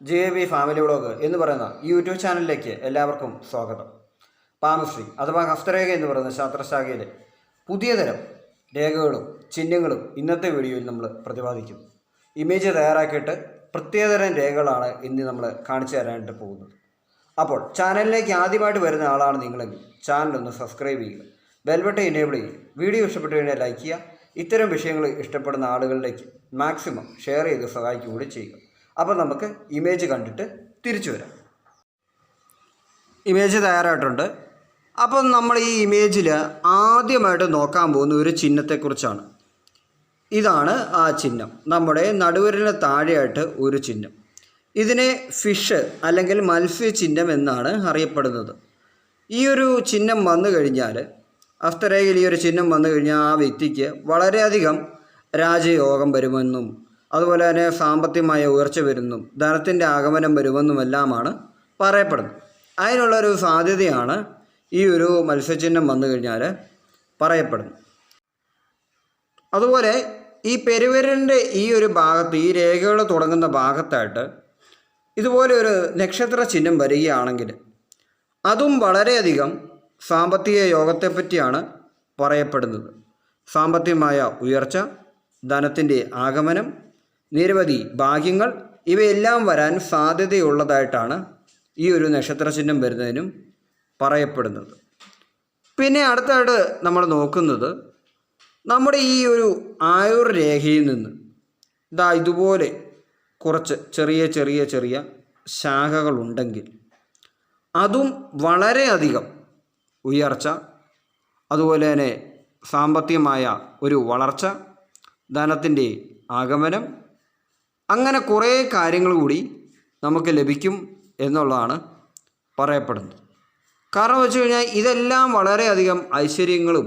J B family vlog എന്ന് പറയുന്ന YouTube ചാനലിലേക്ക് എല്ലാവർക്കും സ്വാഗതം. പാമശ്രീ അഥവാ ഹസ്തരേഖ എന്ന് പറയുന്ന ശാസ്ത്രശാഖയിലെ പുതിയ തരം രേഖകളും ചിഹ്നങ്ങളും ഇന്നത്തെ വീഡിയോയിൽ നമ്മൾ പ്രതിപാദിക്കും. ഇമേജ് തയ്യാറാക്കിയിട്ട് പ്രത്യേകതരം രേഖകളാണ് ഇന്ന് നമ്മൾ കാണിച്ചു തരാനായിട്ട് പോകുന്നത്. അപ്പോൾ ചാനലിലേക്ക് ആദ്യമായിട്ട് വരുന്ന ആളാണ് നിങ്ങളെങ്കിൽ ചാനലൊന്ന് സബ്സ്ക്രൈബ് ചെയ്യുക ബെൽബട്ടൺ എനേബിൾ ചെയ്യുക വീഡിയോ ഇഷ്ടപ്പെട്ടു കഴിഞ്ഞാൽ ലൈക്ക് ചെയ്യുക ഇത്തരം വിഷയങ്ങൾ ഇഷ്ടപ്പെടുന്ന ആളുകളിലേക്ക് മാക്സിമം ഷെയർ ചെയ്ത് സഹായിക്കുക കൂടി ചെയ്യുക. അപ്പോൾ നമുക്ക് ഇമേജ് കണ്ടിട്ട് തിരിച്ചു വരാം. ഇമേജ് തയ്യാറായിട്ടുണ്ട്. അപ്പം നമ്മൾ ഈ ഇമേജിൽ ആദ്യമായിട്ട് നോക്കാൻ പോകുന്ന ഒരു ചിഹ്നത്തെക്കുറിച്ചാണ്. ഇതാണ് ആ ചിഹ്നം. നമ്മുടെ നടുവരിന് താഴെയായിട്ട് ഒരു ചിഹ്നം. ഇതിനെ ഫിഷ് അല്ലെങ്കിൽ മത്സ്യ ചിഹ്നം എന്നാണ് അറിയപ്പെടുന്നത്. ഈ ഒരു ചിഹ്നം വന്നു കഴിഞ്ഞാൽ അസ്തരേഖയിൽ ഈ ഒരു ചിഹ്നം വന്നു കഴിഞ്ഞാൽ ആ വ്യക്തിക്ക് വളരെയധികം രാജയോഗം വരുമെന്നും അതുപോലെ തന്നെ സാമ്പത്തികമായ ഉയർച്ച വരുന്നു. ധനത്തിന്റെ ആഗമനം വരുമെന്നുമെല്ലാമാണ് പറയപ്പെടുന്നത്. അതിനുള്ളൊരു സാധ്യതയാണ് ഈ ഒരു മത്സ്യചിഹ്നം വന്നു കഴിഞ്ഞാൽ പറയപ്പെടുന്നത്. അതുപോലെ ഈ പെരുവിരലിന്റെ ഈ ഒരു ഭാഗത്ത് ഈ രേഖകൾ തുടങ്ങുന്ന ഭാഗത്തായിട്ട് ഇതുപോലെ ഒരു നക്ഷത്ര ചിഹ്നം വരികയാണെങ്കിൽ അതും വളരെയധികം സാമ്പത്തിക യോഗത്തെപ്പറ്റിയാണ് പറയപ്പെടുന്നത്. സാമ്പത്തികമായ ഉയർച്ച ധനത്തിന്റെ ആഗമനം നിരവധി ഭാഗ്യങ്ങൾ ഇവയെല്ലാം വരാൻ സാധ്യതയുള്ളതായിട്ടാണ് ഈ ഒരു നക്ഷത്ര ചിഹ്നം വരുന്നതിനും പറയപ്പെടുന്നത്. പിന്നെ അടുത്തായിട്ട് നമ്മൾ നോക്കുന്നത് നമ്മുടെ ഈ ഒരു ആയുർ രേഖയിൽ നിന്ന് ഇതാ ഇതുപോലെ കുറച്ച് ചെറിയ ചെറിയ ചെറിയ ശാഖകളുണ്ടെങ്കിൽ അതും വളരെയധികം ഉയർച്ച അതുപോലെ തന്നെ സാമ്പത്തികമായ ഒരു വളർച്ച ധനത്തിന്റെ ആഗമനം അങ്ങനെ കുറേ കാര്യങ്ങൾ കൂടി നമുക്ക് ലഭിക്കും എന്നുള്ളതാണ് പറയപ്പെടുന്നത്. കാരണം വെച്ച് കഴിഞ്ഞാൽ ഇതെല്ലാം വളരെയധികം ഐശ്വര്യങ്ങളും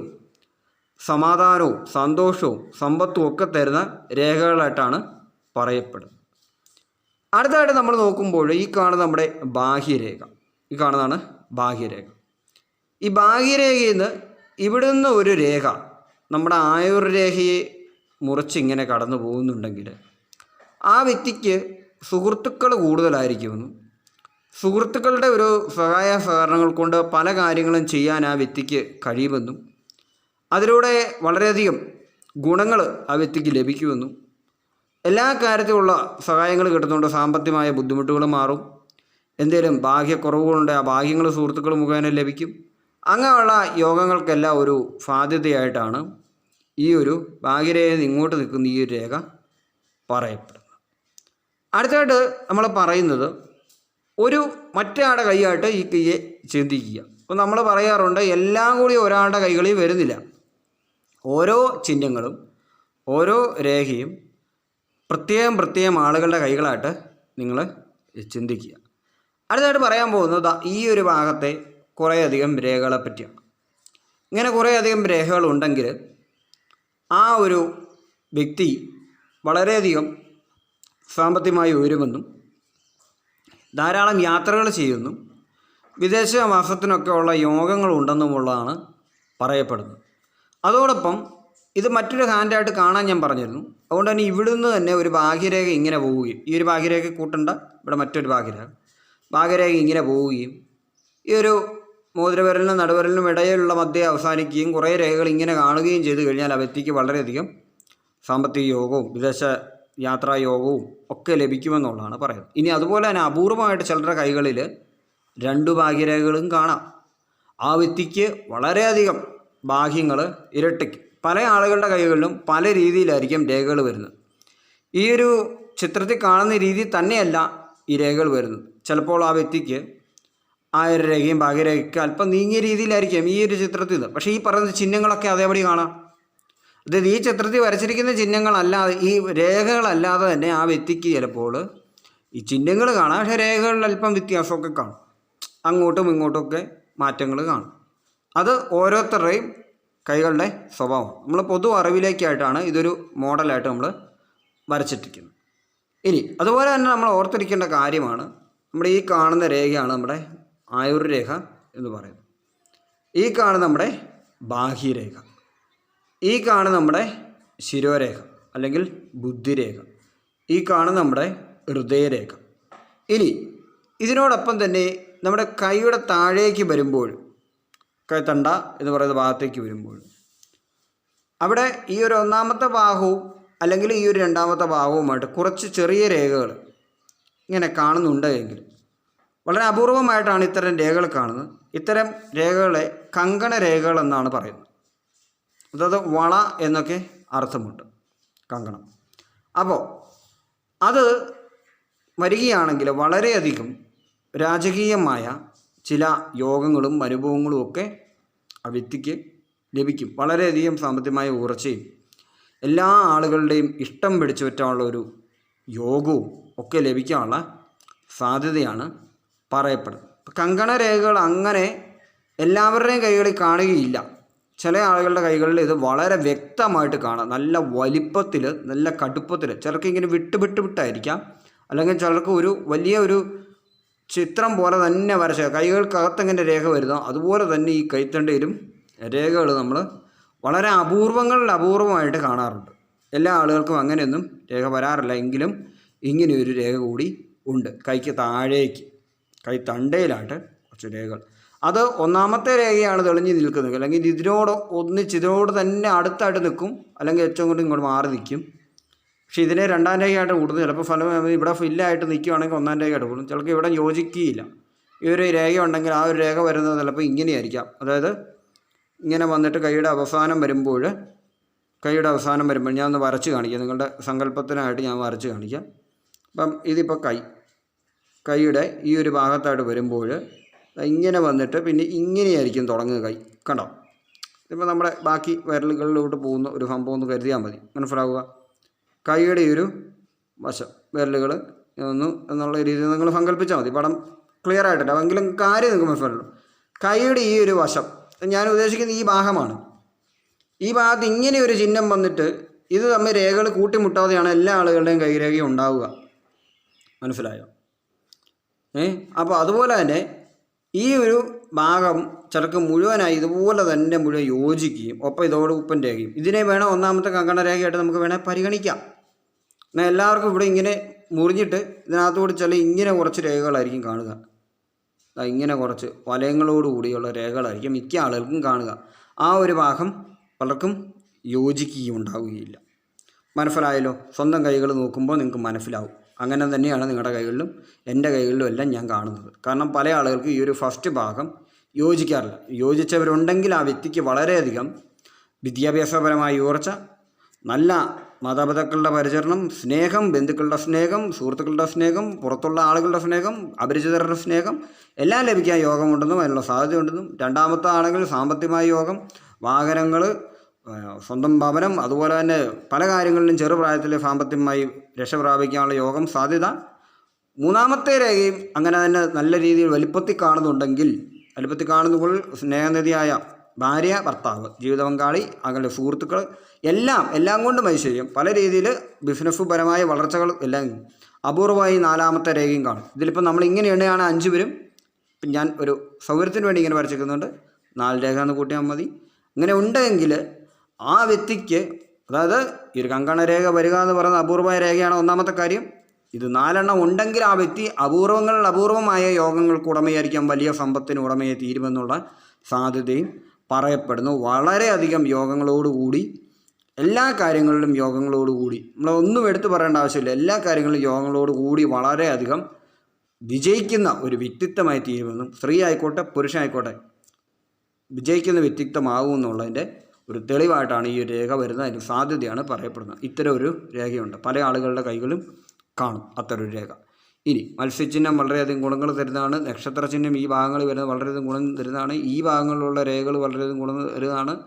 സമാധാനവും സന്തോഷവും സമ്പത്തും ഒക്കെ തരുന്ന രേഖകളായിട്ടാണ് പറയപ്പെടുന്നത്. അടുത്തായിട്ട് നമ്മൾ നോക്കുമ്പോൾ ഈ കാണുന്ന നമ്മുടെ ബാഹ്യരേഖ. ഈ കാണുന്നതാണ് ബാഹ്യരേഖ. ഈ ബാഹ്യരേഖയിൽ നിന്ന് ഇവിടുന്ന് ഒരു രേഖ നമ്മുടെ ആയുർരേഖയെ മുറിച്ചിങ്ങനെ കടന്നു പോകുന്നുണ്ടെങ്കിൽ ആ വ്യക്തിക്ക് സുഹൃത്തുക്കൾ കൂടുതലായിരിക്കുമെന്നും സുഹൃത്തുക്കളുടെ ഒരു സഹായ സഹകരണങ്ങൾ കൊണ്ട് പല കാര്യങ്ങളും ചെയ്യാൻ ആ വ്യക്തിക്ക് കഴിയുമെന്നും അതിലൂടെ വളരെയധികം ഗുണങ്ങൾ ആ വ്യക്തിക്ക് ലഭിക്കുമെന്നും എല്ലാ കാര്യത്തിലുള്ള സഹായങ്ങൾ കിട്ടുന്നതുകൊണ്ട് സാമ്പത്തികമായ ബുദ്ധിമുട്ടുകൾ മാറും. എന്തെങ്കിലും ഭാഗ്യക്കുറവുകളുണ്ട്. ആ ഭാഗ്യങ്ങൾ സുഹൃത്തുക്കൾ മുഖേന ലഭിക്കും. അങ്ങനെയുള്ള യോഗങ്ങൾക്കെല്ലാം ഒരു സാധ്യതയായിട്ടാണ് ഈ ഒരു ഭാഗ്യരേഖ ഇങ്ങോട്ട് നിൽക്കുന്ന ഈ ഒരു രേഖ പറയപ്പെടുന്നത്. അടുത്തായിട്ട് നമ്മൾ പറയുന്നത് ഒരു മറ്റൊരാളുടെ കൈയായിട്ട് ഈ കൈയെ ചിന്തിക്കുക. അപ്പോൾ നമ്മൾ പറയാറുണ്ട് എല്ലാം കൂടി ഒരാളുടെ കൈകളിൽ വരുന്നില്ല. ഓരോ ചിഹ്നങ്ങളും ഓരോ രേഖയും പ്രത്യേകം പ്രത്യേകം ആളുകളുടെ കൈകളായിട്ട് നിങ്ങൾ ചിന്തിക്കുക. അടുത്തായിട്ട് പറയാൻ പോകുന്നത് ഈ ഒരു ഭാഗത്തെ കുറേയധികം രേഖകളെ പറ്റിയാണ്. ഇങ്ങനെ കുറേയധികം രേഖകളുണ്ടെങ്കിൽ ആ ഒരു വ്യക്തി വളരെയധികം സാമ്പത്തികമായി ഉയരുമെന്നും ധാരാളം യാത്രകൾ ചെയ്യുന്നു വിദേശ വാസത്തിനൊക്കെ ഉള്ള യോഗങ്ങളുണ്ടെന്നുമുള്ളതാണ് പറയപ്പെടുന്നത്. അതോടൊപ്പം ഇത് മറ്റൊരു ഹാൻഡായിട്ട് കാണാൻ ഞാൻ പറഞ്ഞിരുന്നു. അതുകൊണ്ട് തന്നെ ഇവിടുന്ന് തന്നെ ഒരു ഭാഗ്യരേഖ ഇങ്ങനെ പോവുകയും ഈ ഒരു ഭാഗ്യരേഖ കൂട്ടണ്ട ഇവിടെ മറ്റൊരു ഭാഗ്യരേഖ ഭാഗ്യരേഖ ഇങ്ങനെ പോവുകയും ഈ ഒരു മോതിരവിരലിനും നടുവിരലിനും ഇടയിലുള്ള മധ്യ അവസാനിക്കുകയും കുറേ രേഖകൾ ഇങ്ങനെ കാണുകയും ചെയ്തു കഴിഞ്ഞാൽ ആ വ്യക്തിക്ക് വളരെയധികം സാമ്പത്തിക യോഗവും വിദേശ യാത്രാ യോഗവും ഒക്കെ ലഭിക്കുമെന്നുള്ളതാണ് പറയുന്നത്. ഇനി അതുപോലെ തന്നെ അപൂർവമായിട്ട് ചിലരുടെ കൈകളിൽ രണ്ട് ഭാഗ്യരേഖകളും കാണാം. ആ വ്യക്തിക്ക് വളരെയധികം ഭാഗ്യങ്ങൾ ഇരട്ടിക്കും. പല ആളുകളുടെ കൈകളിലും പല രീതിയിലായിരിക്കും രേഖകൾ വരുന്നത്. ഈ ഒരു ചിത്രത്തിൽ കാണുന്ന രീതി തന്നെയല്ല ഈ രേഖകൾ വരുന്നത്. ചിലപ്പോൾ ആ വ്യക്തിക്ക് ആയിരം രേഖയും ഭാഗ്യരേഖയ്ക്ക് അല്പം നീങ്ങിയ രീതിയിലായിരിക്കും ഈ ഒരു ചിത്രത്തിൽ പക്ഷേ ഈ പറയുന്ന ചിഹ്നങ്ങളൊക്കെ അതേപടി കാണാം. അതായത് ഈ ചിത്രത്തിൽ വരച്ചിരിക്കുന്ന ചിഹ്നങ്ങളല്ലാതെ ഈ രേഖകളല്ലാതെ തന്നെ ആ വ്യക്തിക്ക് ചിലപ്പോൾ ഈ ചിഹ്നങ്ങൾ കാണാം. പക്ഷേ രേഖകളിൽ അല്പം വ്യത്യാസമൊക്കെ കാണും. അങ്ങോട്ടും ഇങ്ങോട്ടുമൊക്കെ മാറ്റങ്ങൾ കാണും. അത് ഓരോരുത്തരുടെയും കൈകളുടെ സ്വഭാവം. നമ്മൾ പൊതു അറിവിലേക്കായിട്ടാണ് ഇതൊരു മോഡലായിട്ട് നമ്മൾ വരച്ചിട്ടിരിക്കുന്നത്. ഇനി അതുപോലെ തന്നെ നമ്മൾ ഓർത്തിരിക്കേണ്ട കാര്യമാണ് നമ്മുടെ ഈ കാണുന്ന രേഖയാണ് നമ്മുടെ ആയുർരേഖ എന്ന് പറയുന്നത്. ഈ കാണുന്ന നമ്മുടെ ബാഹ്യരേഖ. ഈ കാണുന്ന നമ്മുടെ ശിരോരേഖ അല്ലെങ്കിൽ ബുദ്ധിരേഖ. ഈ കാണുന്ന നമ്മുടെ ഹൃദയരേഖ. ഇനി ഇതിനോടൊപ്പം തന്നെ നമ്മുടെ കൈയുടെ താഴേക്ക് വരുമ്പോൾ കൈത്തണ്ട എന്ന് പറയുന്ന ഭാഗത്തേക്ക് വരുമ്പോൾ അവിടെ ഈ ഒരു ഒന്നാമത്തെ ബാഹുവും അല്ലെങ്കിൽ ഈ ഒരു രണ്ടാമത്തെ ഭാഗവുമായിട്ട് കുറച്ച് ചെറിയ രേഖകൾ ഇങ്ങനെ കാണുന്നുണ്ട് എങ്കിൽ വളരെ അപൂർവമായിട്ടാണ് ഇത്തരം രേഖകൾ കാണുന്നത്. ഇത്തരം രേഖകളെ കങ്കണ രേഖകൾ എന്നാണ് പറയുന്നത്. അതായത് വള എന്നൊക്കെ അർത്ഥമുണ്ട്. കങ്കണം. അപ്പോൾ അത് വരികയാണെങ്കിൽ വളരെയധികം രാജകീയമായ ചില യോഗങ്ങളും അനുഭവങ്ങളും ഒക്കെ ആ വ്യക്തിക്ക് ലഭിക്കും. വളരെയധികം സാമ്പത്തികമായ ഉയർച്ചയും എല്ലാ ആളുകളുടെയും ഇഷ്ടം പിടിച്ചു പറ്റാനുള്ള ഒരു യോഗവും ഒക്കെ ലഭിക്കാനുള്ള സാധ്യതയാണ് പറയപ്പെടുന്നത്. കങ്കണ രേഖകൾ അങ്ങനെ എല്ലാവരുടെയും കൈകളിൽ കാണുകയില്ല. ചില ആളുകളുടെ കൈകളിൽ ഇത് വളരെ വ്യക്തമായിട്ട് കാണാം. നല്ല വലിപ്പത്തിൽ നല്ല കടുപ്പത്തിൽ. ചിലർക്ക് ഇങ്ങനെ വിട്ട് വിട്ട് വിട്ടായിരിക്കാം. അല്ലെങ്കിൽ ചിലർക്ക് ഒരു വലിയ ഒരു ചിത്രം പോലെ തന്നെ വരച്ച കൈകൾക്കകത്ത് എങ്ങനെ രേഖ വരുന്നോ. അതുപോലെ തന്നെ ഈ കൈത്തണ്ടയിലും രേഖകൾ നമ്മൾ വളരെ അപൂർവങ്ങളിൽ അപൂർവമായിട്ട് കാണാറുണ്ട്. എല്ലാ ആളുകൾക്കും അങ്ങനെയൊന്നും രേഖ വരാറില്ല. എങ്കിലും ഇങ്ങനെയൊരു രേഖ കൂടി ഉണ്ട്. കൈക്ക് താഴേക്ക് കൈ തണ്ടയിലായിട്ട് കുറച്ച് രേഖകൾ. അത് ഒന്നാമത്തെ രേഖയാണ് തെളിഞ്ഞ് നിൽക്കുന്നത്. അല്ലെങ്കിൽ ഇതിനോട് ഒന്നിച്ച് ഇതിനോട് തന്നെ അടുത്തായിട്ട് നിൽക്കും. അല്ലെങ്കിൽ ഏറ്റവും കൂടുതൽ ഇങ്ങോട്ട് മാറി നിൽക്കും. പക്ഷേ ഇതിനെ രണ്ടാം രേഖയായിട്ട് കൂടുന്നു ചിലപ്പോൾ ഫലം ഇവിടെ ഫില്ലായിട്ട് നിൽക്കുകയാണെങ്കിൽ ഒന്നാം രേഖയായിട്ട് കൂടും. ചിലപ്പോൾ ഇവിടെ യോജിക്കുകയില്ല. ഈ ഒരു രേഖ ഉണ്ടെങ്കിൽ ആ ഒരു രേഖ വരുന്നത് ചിലപ്പോൾ ഇങ്ങനെയായിരിക്കാം. അതായത് ഇങ്ങനെ വന്നിട്ട് കൈയുടെ അവസാനം വരുമ്പോൾ കൈയുടെ അവസാനം വരുമ്പോൾ ഞാൻ ഒന്ന് വരച്ച് കാണിക്കാം. നിങ്ങളുടെ സങ്കല്പത്തിനായിട്ട് ഞാൻ വരച്ച് കാണിക്കാം. അപ്പം ഇതിപ്പോൾ കൈ കൈയുടെ ഈ ഒരു ഭാഗത്തായിട്ട് വരുമ്പോൾ ഇങ്ങനെ വന്നിട്ട് പിന്നെ ഇങ്ങനെയായിരിക്കും തുടങ്ങുക. കൈ കണ്ടോ? ഇപ്പോൾ നമ്മുടെ ബാക്കി വിരലുകളിലോട്ട് പോകുന്ന ഒരു സംഭവം ഒന്ന് കരുതിയാൽ മതി. മനസ്സിലാവുക? കൈയുടെ ഒരു വശം വിരലുകൾ ഒന്ന് എന്നുള്ള രീതിയിൽ നിങ്ങൾ സങ്കല്പിച്ചാൽ മതി. പടം ക്ലിയർ ആയിട്ടില്ല. എങ്കിലും കാര്യം നിങ്ങൾക്ക് മനസ്സിലാവുള്ളൂ കൈയുടെ ഈ ഒരു വശം ഞാൻ ഉദ്ദേശിക്കുന്നത് ഈ ഭാഗമാണ്. ഈ ഭാഗത്ത് ഇങ്ങനെ ഒരു ചിഹ്നം വന്നിട്ട് ഇത് തമ്മിൽ രേഖകൾ കൂട്ടിമുട്ടാതെയാണ് എല്ലാ ആളുകളുടെയും കൈരേഖ ഉണ്ടാവുക. മനസ്സിലായോ? ഏ? അപ്പോൾ അതുപോലെ തന്നെ ഈ ഒരു ഭാഗം ചിലക്ക് മുഴുവനായി ഇതുപോലെ തന്നെ മുഴുവൻ യോജിക്കുകയും ഒപ്പം ഇതോട് ഉപ്പൻ രേഖയും ഇതിനെ വേണം ഒന്നാമത്തെ കങ്കണ രേഖയായിട്ട് നമുക്ക് വേണേൽ പരിഗണിക്കാം. എന്നാൽ എല്ലാവർക്കും ഇവിടെ ഇങ്ങനെ മുറിഞ്ഞിട്ട് ഇതിനകത്തോട് ചില ഇങ്ങനെ കുറച്ച് രേഖകളായിരിക്കും കാണുക. ഇങ്ങനെ കുറച്ച് വലയങ്ങളോടുകൂടിയുള്ള രേഖകളായിരിക്കും മിക്ക ആളുകൾക്കും കാണുക. ആ ഒരു ഭാഗം പലർക്കും യോജിക്കുകയും ഉണ്ടാവുകയില്ല. മനസ്സിലായല്ലോ? സ്വന്തം കൈകൾ നോക്കുമ്പോൾ നിങ്ങൾക്ക് മനസ്സിലാവും. അങ്ങനെ തന്നെയാണ് നിങ്ങളുടെ കൈകളിലും എന്റെ കൈകളിലും എല്ലാം ഞാൻ കാണുന്നത്. കാരണം പല ആളുകൾക്ക് ഈ ഒരു ഫസ്റ്റ് ഭാഗം യോജിക്കാറില്ല. യോജിച്ചവരുണ്ടെങ്കിൽ ആ വ്യക്തിക്ക് വളരെയധികം വിദ്യാഭ്യാസപരമായ ഉയർച്ച നല്ല മാതാപിതാക്കളുടെ പരിചരണം സ്നേഹം ബന്ധുക്കളുടെ സ്നേഹം സുഹൃത്തുക്കളുടെ സ്നേഹം പുറത്തുള്ള ആളുകളുടെ സ്നേഹം അപരിചിതരുടെ സ്നേഹം എല്ലാം ലഭിക്കാൻ യോഗമുണ്ടെന്നും അതിനുള്ള സാധ്യതയുണ്ടെന്നും രണ്ടാമത്തെ ആണെങ്കിൽ സാമ്പത്തികമായ യോഗം വാഹനങ്ങൾ സ്വന്തം ഭവനം അതുപോലെ തന്നെ പല കാര്യങ്ങളിലും ചെറുപ്രായത്തിൽ സാമ്പത്തികമായി രക്ഷ പ്രാപിക്കാനുള്ള യോഗം സാധ്യത. മൂന്നാമത്തെ രേഖയും അങ്ങനെ തന്നെ നല്ല രീതിയിൽ വലിപ്പത്തിൽ കാണുന്നുണ്ടെങ്കിൽ വലിപ്പത്തിൽ കാണുന്നപ്പോൾ സ്നേഹനിധിയായ ഭാര്യ ഭർത്താവ് ജീവിത പങ്കാളി അങ്ങനെ സുഹൃത്തുക്കൾ എല്ലാം എല്ലാം കൊണ്ടും ഐശ്വര്യം പല രീതിയിൽ ബിസിനസ് പരമായ വളർച്ചകൾ എല്ലാം അപൂർവമായി നാലാമത്തെ രേഖയും കാണും. ഇതിലിപ്പോൾ നമ്മൾ ഇങ്ങനെ എണ്ണയാണ് അഞ്ച് പേരും ഞാൻ ഒരു സൗകര്യത്തിന് വേണ്ടി ഇങ്ങനെ വരച്ചിരിക്കുന്നുണ്ട്. നാല് രേഖ എന്ന് കൂട്ടിയാൽ മതി. ഇങ്ങനെ ഉണ്ടെങ്കിൽ ആ വ്യക്തിക്ക് അതായത് ഈ ഒരു കങ്കണ രേഖ വരിക എന്ന് പറയുന്ന അപൂർവ രേഖയാണ് ഒന്നാമത്തെ കാര്യം. ഇത് നാലെണ്ണം ഉണ്ടെങ്കിൽ ആ വ്യക്തി അപൂർവങ്ങളിൽ അപൂർവമായ യോഗങ്ങൾക്ക് ഉടമയായിരിക്കാം വലിയ സമ്പത്തിന് ഉടമയെ തീരുമെന്നുള്ള സാധ്യതയും പറയപ്പെടുന്നു. വളരെയധികം യോഗങ്ങളോടുകൂടി എല്ലാ കാര്യങ്ങളിലും യോഗങ്ങളോടുകൂടി നമ്മൾ ഒന്നും എടുത്തു പറയേണ്ട ആവശ്യമില്ല. എല്ലാ കാര്യങ്ങളിലും യോഗങ്ങളോടുകൂടി വളരെയധികം വിജയിക്കുന്ന ഒരു വ്യക്തിത്വമായി തീരുമെന്നും സ്ത്രീ ആയിക്കോട്ടെ പുരുഷനായിക്കോട്ടെ വിജയിക്കുന്ന വ്യക്തിത്വമാകും എന്നുള്ളതിന്റെ ഒരു തെളിവായിട്ടാണ് ഈ ഒരു രേഖ വരുന്നത്. അതിന് സാധ്യതയാണ് പറയപ്പെടുന്നത്. ഇത്തരം ഒരു രേഖയുണ്ട്. പല ആളുകളുടെ കൈകളും കാണും അത്തരം ഒരു രേഖ. ഇനി മത്സ്യചിഹ്നം വളരെയധികം ഗുണങ്ങൾ തരുന്നതാണ്. നക്ഷത്ര ചിഹ്നം ഈ ഭാഗങ്ങളിൽ വരുന്നത് വളരെയധികം ഗുണം തരുന്നതാണ്. ഈ ഭാഗങ്ങളിലുള്ള രേഖകൾ വളരെയധികം ഗുണം തരുന്നതാണ്.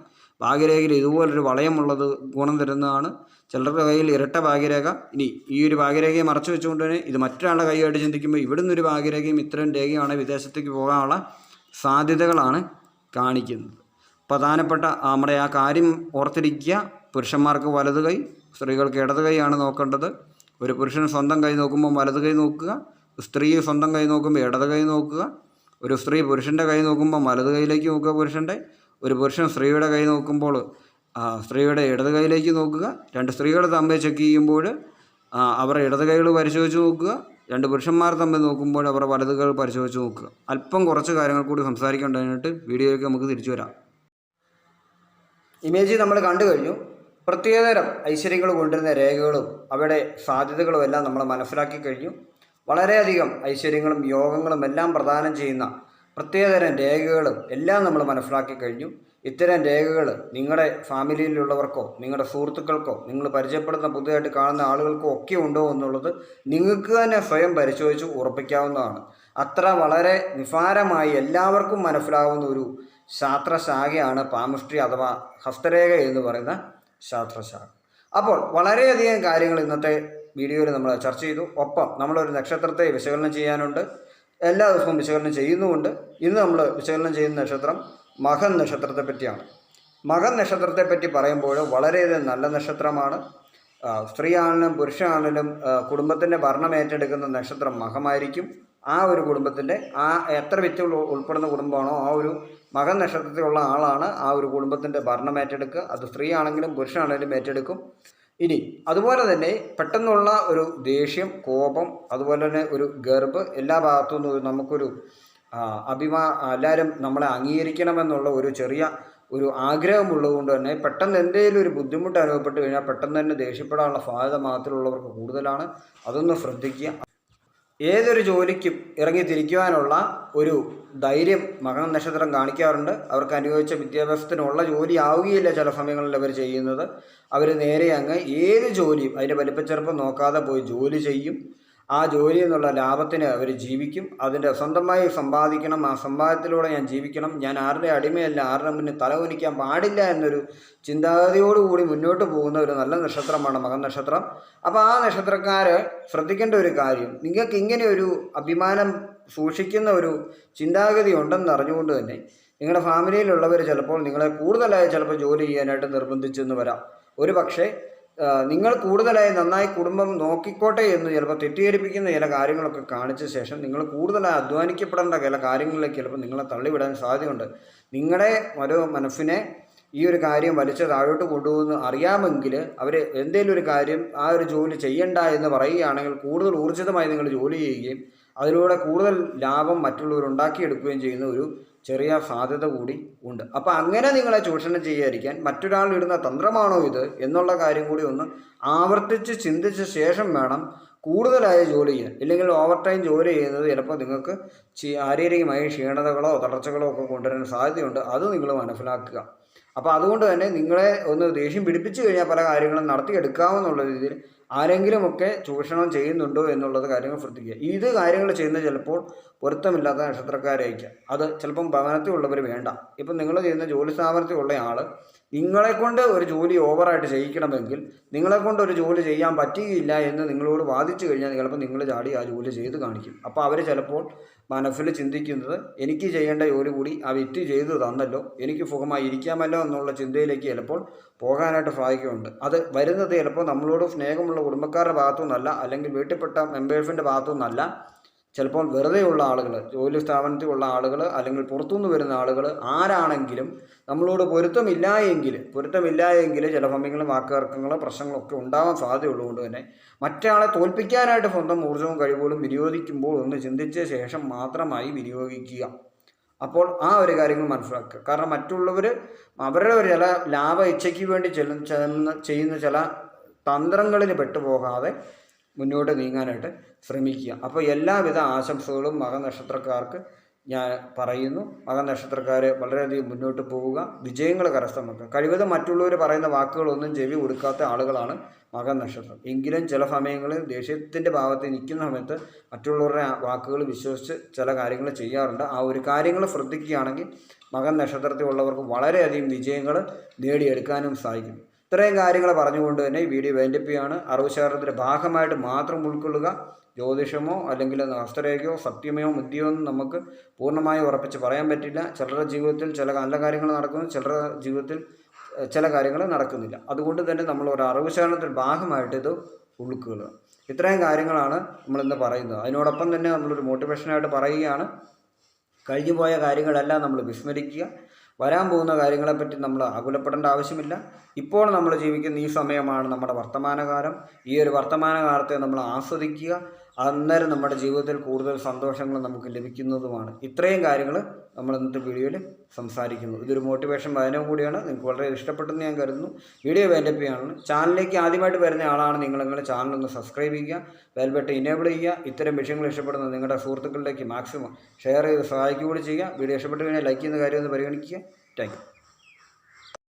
ഭാഗ്യരേഖയിൽ ഇതുപോലൊരു വളയമുള്ളത് ഗുണം തരുന്നതാണ്. ചിലരുടെ കയ്യിൽ ഇരട്ട ഭാഗ്യരേഖ. ഇനി ഈ ഒരു ഭാഗ്യരേഖയെ മറച്ചു വെച്ചുകൊണ്ട് തന്നെ ഇത് മറ്റൊരാളുടെ കൈയായിട്ട് ചിന്തിക്കുമ്പോൾ ഇവിടുന്ന് ഒരു ഭാഗ്യരേഖയും ഇത്തരം രേഖയാണ് വിദേശത്തേക്ക് പോകാനുള്ള സാധ്യതകളാണ് കാണിക്കുന്നത്. പ്രധാനപ്പെട്ട നമ്മുടെ ആ കാര്യം ഓർത്തിരിക്കുക. പുരുഷന്മാർക്ക് വലത് കൈ സ്ത്രീകൾക്ക് ഇടത് കൈയാണ് നോക്കേണ്ടത്. ഒരു പുരുഷൻ സ്വന്തം കൈ നോക്കുമ്പോൾ വലത് കൈ നോക്കുക. സ്ത്രീ സ്വന്തം കൈ നോക്കുമ്പോൾ ഇടത് കൈ നോക്കുക. ഒരു സ്ത്രീ പുരുഷന്റെ കൈ നോക്കുമ്പോൾ വലത് കൈയിലേക്ക് നോക്കുക പുരുഷന്റെ ഒരു പുരുഷൻ സ്ത്രീയുടെ കൈ നോക്കുമ്പോൾ സ്ത്രീയുടെ ഇടത് കൈയിലേക്ക് നോക്കുക. രണ്ട് സ്ത്രീകൾ തമ്മിൽ ചെക്ക് ചെയ്യുമ്പോൾ അവർ ഇടത് കൈകൾ പരിശോധിച്ച് നോക്കുക. രണ്ട് പുരുഷന്മാർ തമ്മിൽ നോക്കുമ്പോൾ അവരുടെ വലതുകൾ പരിശോധിച്ച് നോക്കുക. അല്പം കുറച്ച് കാര്യങ്ങൾ കൂടി സംസാരിക്കേണ്ടതിനായിട്ട് വീഡിയോയിലേക്ക് നമുക്ക് തിരിച്ചു വരാം. ഇമേജ് നമ്മൾ കണ്ടു കഴിഞ്ഞു. പ്രത്യേകതരം ഐശ്വര്യങ്ങൾ കൊണ്ടുവരുന്ന രേഖകളും അവയുടെ സാധ്യതകളും എല്ലാം നമ്മൾ മനസ്സിലാക്കി കഴിഞ്ഞു. വളരെയധികം ഐശ്വര്യങ്ങളും യോഗങ്ങളും എല്ലാം പ്രദാനം ചെയ്യുന്ന പ്രത്യേകതരം രേഖകളും എല്ലാം നമ്മൾ മനസ്സിലാക്കി കഴിഞ്ഞു. ഇത്തരം രേഖകൾ നിങ്ങളുടെ ഫാമിലിയിലുള്ളവർക്കോ നിങ്ങളുടെ സുഹൃത്തുക്കൾക്കോ നിങ്ങൾ പരിചയപ്പെടുന്ന പുതുതായിട്ട് കാണുന്ന ആളുകൾക്കോ ഒക്കെ ഉണ്ടോ എന്നുള്ളത് നിങ്ങൾക്ക് തന്നെ സ്വയം പരിശോധിച്ച് ഉറപ്പിക്കാവുന്നതാണ്. അത്ര വളരെ നിസാരമായി എല്ലാവർക്കും മനസ്സിലാവുന്ന ഒരു ശാസ്ത്രശാഖയാണ് പാമിസ്ട്രി അഥവാ ഹസ്തരേഖ എന്ന് പറയുന്ന ശാസ്ത്രശാഖ. അപ്പോൾ വളരെയധികം കാര്യങ്ങൾ ഇന്നത്തെ വീഡിയോയിൽ നമ്മൾ ചർച്ച ചെയ്തു. ഒപ്പം നമ്മളൊരു നക്ഷത്രത്തെ വിശകലനം ചെയ്യാനുണ്ട്. എല്ലാ ദിവസവും വിശകലനം ചെയ്യുന്നുമുണ്ട്. ഇന്ന് നമ്മൾ വിശകലനം ചെയ്യുന്ന നക്ഷത്രം മകൻ നക്ഷത്രത്തെ പറ്റിയാണ്. മകൻ നക്ഷത്രത്തെ പറ്റി പറയുമ്പോൾ വളരെയധികം നല്ല നക്ഷത്രമാണ്. സ്ത്രീയാണെങ്കിലും പുരുഷനാണെങ്കിലും കുടുംബത്തിന്റെ ഭരണം ഏറ്റെടുക്കുന്ന നക്ഷത്രം മഹമായിരിക്കും. ആ ഒരു കുടുംബത്തിന്റെ ആ എത്ര വ്യക്തികൾ ഉൾപ്പെടുന്ന കുടുംബമാണോ ആ ഒരു മകൻ നക്ഷത്രത്തിലുള്ള ആളാണ് ആ ഒരു കുടുംബത്തിന്റെ ഭരണം ഏറ്റെടുക്കുക. അത് സ്ത്രീ ആണെങ്കിലും പുരുഷനാണെങ്കിലും ഏറ്റെടുക്കും. ഇനി അതുപോലെ തന്നെ പെട്ടെന്നുള്ള ഒരു ദേഷ്യം കോപം അതുപോലെ തന്നെ ഒരു ഗർഭ് എല്ലാ ഭാഗത്തു നിന്നും നമുക്കൊരു അഭിമാ എല്ലാവരും നമ്മളെ അംഗീകരിക്കണമെന്നുള്ള ഒരു ചെറിയ ഒരു ആഗ്രഹമുള്ളതുകൊണ്ട് തന്നെ പെട്ടെന്ന് എന്തെങ്കിലും ഒരു ബുദ്ധിമുട്ട് അനുഭവപ്പെട്ട് കഴിഞ്ഞാൽ പെട്ടെന്ന് തന്നെ ദേഷ്യപ്പെടാനുള്ള സാധ്യത മാത്രമുള്ളവർക്ക് കൂടുതലാണ്. അതൊന്ന് ശ്രദ്ധിക്കുക. ഏതൊരു ജോലിക്കും ഇറങ്ങി തിരിക്കുവാനുള്ള ഒരു ധൈര്യം മകൻ നക്ഷത്രം കാണിക്കാറുണ്ട്. അവർക്ക് അനുയോജിച്ച വിദ്യാഭ്യാസത്തിനുള്ള ജോലി ആവുകയില്ല ചില സമയങ്ങളിൽ അവർ ചെയ്യുന്നത്. അവർ നേരെ അങ്ങ് ഏത് ജോലിയും അതിന്റെ വലിപ്പച്ചെറുപ്പം നോക്കാതെ പോയി ജോലി ചെയ്യും. ആ ജോലി എന്നുള്ള ലാഭത്തിന് അവർ ജീവിക്കും. അതിന്റെ സ്വന്തമായി സമ്പാദിക്കണം. ആ സമ്പാദ്യത്തിലൂടെ ഞാൻ ജീവിക്കണം. ഞാൻ ആരുടെ അടിമയല്ല. ആരുടെ മുന്നിൽ തലകുനിക്കാൻ പാടില്ല എന്നൊരു ചിന്താഗതിയോടുകൂടി മുന്നോട്ട് പോകുന്ന ഒരു നല്ല നക്ഷത്രമാണ് മകൻ നക്ഷത്രം. അപ്പോൾ ആ നക്ഷത്രക്കാർ ശ്രദ്ധിക്കേണ്ട ഒരു കാര്യം നിങ്ങൾക്ക് ഇങ്ങനെ ഒരു അഭിമാനം സൂക്ഷിക്കുന്ന ഒരു ചിന്താഗതി ഉണ്ടെന്ന് അറിഞ്ഞുകൊണ്ട് തന്നെ നിങ്ങളുടെ ഫാമിലിയിലുള്ളവർ ചിലപ്പോൾ നിങ്ങളെ കൂടുതലായി ചിലപ്പോൾ ജോലി ചെയ്യാനായിട്ട് നിർബന്ധിച്ചെന്ന് വരാം. ഒരു പക്ഷേ നിങ്ങൾ കൂടുതലായി നന്നായി കുടുംബം നോക്കിക്കോട്ടെ എന്ന് ചിലപ്പോൾ തെറ്റിദ്ധരിപ്പിക്കുന്ന ചില കാര്യങ്ങളൊക്കെ കാണിച്ച ശേഷം നിങ്ങൾ കൂടുതലായി അധ്വാനിക്കപ്പെടേണ്ട ചില കാര്യങ്ങളിലേക്ക് ചിലപ്പോൾ നിങ്ങളെ തള്ളിവിടാൻ സാധ്യതയുണ്ട്. നിങ്ങളുടെ ഒരു മനസ്സിനെ ഈ ഒരു കാര്യം വലിച്ച് താഴോട്ട് കൊണ്ടുപോകുന്നു അറിയാമെങ്കിൽ അവർ എന്തെങ്കിലും ഒരു കാര്യം ആ ഒരു ജോലി ചെയ്യണ്ട എന്ന് പറയുകയാണെങ്കിൽ കൂടുതൽ ഊർജിതമായി നിങ്ങൾ ജോലി ചെയ്യുകയും അതിലൂടെ കൂടുതൽ ലാഭം മറ്റുള്ളവർ ഉണ്ടാക്കിയെടുക്കുകയും ചെയ്യുന്ന ഒരു ചെറിയ സാധ്യത കൂടി ഉണ്ട്. അപ്പോൾ അങ്ങനെ നിങ്ങളെ ചൂഷണം ചെയ്യാതിരിക്കാൻ മറ്റൊരാൾ ഇടുന്ന തന്ത്രമാണോ ഇത് എന്നുള്ള കാര്യം കൂടി ഒന്ന് ആവർത്തിച്ച് ചിന്തിച്ച ശേഷം വേണം കൂടുതലായ ജോലി ചെയ്യാൻ. ഇല്ലെങ്കിൽ ഓവർ ടൈം ജോലി ചെയ്യുന്നത് ചിലപ്പോൾ നിങ്ങൾക്ക് ശാരീരികമായി ക്ഷീണതകളോ തളർച്ചകളോ ഒക്കെ കൊണ്ടുവരാൻ സാധ്യതയുണ്ട്. അത് നിങ്ങൾ മനസ്സിലാക്കുക. അപ്പോൾ അതുകൊണ്ട് തന്നെ നിങ്ങളെ ഒന്ന് ദേഷ്യം പിടിപ്പിച്ചു കഴിഞ്ഞാൽ പല കാര്യങ്ങളും നടത്തിയെടുക്കാമെന്നുള്ള രീതിയിൽ ആരെങ്കിലുമൊക്കെ ചൂഷണം ചെയ്യുന്നുണ്ടോ എന്നുള്ളത് കാര്യങ്ങൾ ശ്രദ്ധിക്കുക. ഇത് കാര്യങ്ങൾ ചെയ്യുന്നത് ചിലപ്പോൾ പൊരുത്തമില്ലാത്ത നക്ഷത്രക്കാരായിരിക്കാം. അത് ചിലപ്പം ഭവനത്തിലുള്ളവർ വേണ്ട. ഇപ്പം നിങ്ങൾ ചെയ്യുന്ന ജോലി സ്ഥാപനത്തിലുള്ള ആൾ നിങ്ങളെ കൊണ്ട് ഒരു ജോലി ഓവറായിട്ട് ചെയ്യിക്കണമെങ്കിൽ നിങ്ങളെ കൊണ്ട് ഒരു ജോലി ചെയ്യാൻ പറ്റുകയില്ല എന്ന് നിങ്ങളോട് വാദിച്ചു കഴിഞ്ഞാൽ ചിലപ്പോൾ നിങ്ങൾ ചാടി ആ ജോലി ചെയ്ത് കാണിക്കും. അപ്പോൾ അവർ ചിലപ്പോൾ മനസ്സിൽ ചിന്തിക്കുന്നത് എനിക്ക് ചെയ്യേണ്ട ജോലി കൂടി ആ വ്യക്തി ചെയ്തു തന്നല്ലോ എനിക്ക് സുഖമായി ഇരിക്കാമല്ലോ എന്നുള്ള ചിന്തയിലേക്ക് ചിലപ്പോൾ പോകാനായിട്ട് സാധിക്കുന്നുണ്ട്. അത് വരുന്നത് ചിലപ്പോൾ നമ്മളോട് സ്നേഹമുള്ള കുടുംബക്കാരുടെ ഭാഗത്തു നിന്നല്ല അല്ലെങ്കിൽ വീട്ടിൽപ്പെട്ട മെമ്പേഴ്സിന്റെ ഭാഗത്തു നിന്നല്ല ചിലപ്പോൾ വെറുതെയുള്ള ആളുകൾ ജോലി സ്ഥാപനത്തിലുള്ള ആളുകൾ അല്ലെങ്കിൽ പുറത്തുനിന്ന് വരുന്ന ആളുകൾ ആരാണെങ്കിലും നമ്മളോട് പൊരുത്തമില്ല എങ്കിൽ പൊരുത്തമില്ല എങ്കിൽ ചില സമയങ്ങളിൽ വാക്കുതർക്കങ്ങളോ പ്രശ്നങ്ങളൊക്കെ ഉണ്ടാവാൻ സാധ്യതയുള്ളതുകൊണ്ട് തന്നെ മറ്റയാളെ തോൽപ്പിക്കാനായിട്ട് സ്വന്തം ഊർജവും കഴിവുകളും വിനിയോഗിക്കുമ്പോൾ ഒന്ന് ചിന്തിച്ച ശേഷം മാത്രമായി വിനിയോഗിക്കുക. അപ്പോൾ ആ ഒരു കാര്യങ്ങൾ മനസ്സിലാക്കുക. കാരണം മറ്റുള്ളവർ അവരുടെ ഒരു ചില ലാഭ ഇച്ഛയ്ക്ക് വേണ്ടി ചെല്ലുന്ന ചെയ്യുന്ന ചില തന്ത്രങ്ങളിൽ പെട്ടുപോകാതെ മുന്നോട്ട് നീങ്ങാനായിട്ട് ശ്രമിക്കുക. അപ്പോൾ എല്ലാവിധ ആശംസകളും മകനക്ഷത്രക്കാർക്ക് ഞാൻ പറയുന്നു. മകനക്ഷത്രക്കാർ വളരെയധികം മുന്നോട്ട് പോവുക. വിജയങ്ങൾ കരസ്ഥമാക്കുക. കഴിവതും മറ്റുള്ളവർ പറയുന്ന വാക്കുകളൊന്നും ചെവി കൊടുക്കാത്ത ആളുകളാണ് മകനക്ഷത്രം. എങ്കിലും ചില സമയങ്ങളിൽ ദേഷ്യത്തിന്റെ ഭാഗത്ത് നിൽക്കുന്ന സമയത്ത് മറ്റുള്ളവരുടെ വാക്കുകൾ വിശ്വസിച്ച് ചില കാര്യങ്ങൾ ചെയ്യാറുണ്ട്. ആ ഒരു കാര്യങ്ങൾ ശ്രദ്ധിക്കുകയാണെങ്കിൽ മകൻ നക്ഷത്രത്തിലുള്ളവർക്ക് വളരെയധികം വിജയങ്ങൾ നേടിയെടുക്കാനും സാധിക്കും. ഇത്രയും കാര്യങ്ങൾ പറഞ്ഞുകൊണ്ട് തന്നെ ഈ വീഡിയോ വേണ്ടിപ്പിയാണ് അറിവുശാസ്ത്രത്തിന്റെ ഭാഗമായിട്ട് മാത്രം ഉൾക്കൊള്ളുക. ജ്യോതിഷമോ അല്ലെങ്കിൽ ഹസ്തരേഖയോ സത്യമയോ മുദ്യയോ ഒന്നും നമുക്ക് പൂർണമായി ഉറപ്പിച്ച് പറയാൻ പറ്റില്ല. ചിലരുടെ ജീവിതത്തിൽ ചില നല്ല കാര്യങ്ങൾ നടക്കുന്നു ചിലരുടെ ജീവിതത്തിൽ ചില കാര്യങ്ങൾ നടക്കുന്നില്ല. അതുകൊണ്ട് തന്നെ നമ്മൾ ഒരു അറിവുശാസ്ത്രത്തിന്റെ ഭാഗമായിട്ട് ഇത് ഉൾക്കൊള്ളുക. ഇത്രയും കാര്യങ്ങളാണ് നമ്മളിന്ന് പറയുന്നത്. അതിനോടൊപ്പം തന്നെ നമ്മളൊരു മോട്ടിവേഷനായിട്ട് പറയുകയാണ്. കഴിഞ്ഞു പോയ കാര്യങ്ങളെല്ലാം നമ്മൾ വിസ്മരിക്കുക. വരാൻ പോകുന്ന കാര്യങ്ങളെപ്പറ്റി നമ്മൾ ആകുലപ്പെടേണ്ട ആവശ്യമില്ല. ഇപ്പോൾ നമ്മൾ ജീവിക്കുന്ന ഈ സമയമാണ് നമ്മുടെ വർത്തമാനകാലം. ഈ ഒരു വർത്തമാനകാലത്തെ നമ്മൾ ആസ്വദിക്കുക. അന്നേരം നമ്മുടെ ജീവിതത്തിൽ കൂടുതൽ സന്തോഷങ്ങൾ നമുക്ക് ലഭിക്കുന്നതുമാണ്. ഇത്രയും കാര്യങ്ങൾ നമ്മൾ ഇന്നത്തെ വീഡിയോയിൽ സംസാരിക്കുന്നു. ഇതൊരു മോട്ടിവേഷൻ വായനവും കൂടിയാണ്. നിങ്ങൾക്ക് വളരെ ഇഷ്ടപ്പെട്ടെന്ന് ഞാൻ കരുതുന്നു. വീഡിയോ വേണ്ടപ്പിയാണ് ചാനലിലേക്ക് ആദ്യമായിട്ട് വരുന്ന ആളാണ് നിങ്ങളുടെ ചാനൽ ഒന്ന് സബ്സ്ക്രൈബ് ചെയ്യുക ബെൽബട്ട് ഇനേബിൾ ചെയ്യുക. ഇത്തരം വിഷയങ്ങൾ ഇഷ്ടപ്പെടുന്ന നിങ്ങളുടെ സുഹൃത്തുക്കളിലേക്ക് മാക്സിമം ഷെയർ ചെയ്ത് സഹായിക്കുക കൂടി ചെയ്യുക. വീഡിയോ ഇഷ്ടപ്പെട്ട് കഴിഞ്ഞാൽ ലൈക്ക് ചെയ്യുന്ന കാര്യം ഒന്ന് പരിഗണിക്കുക. താങ്ക്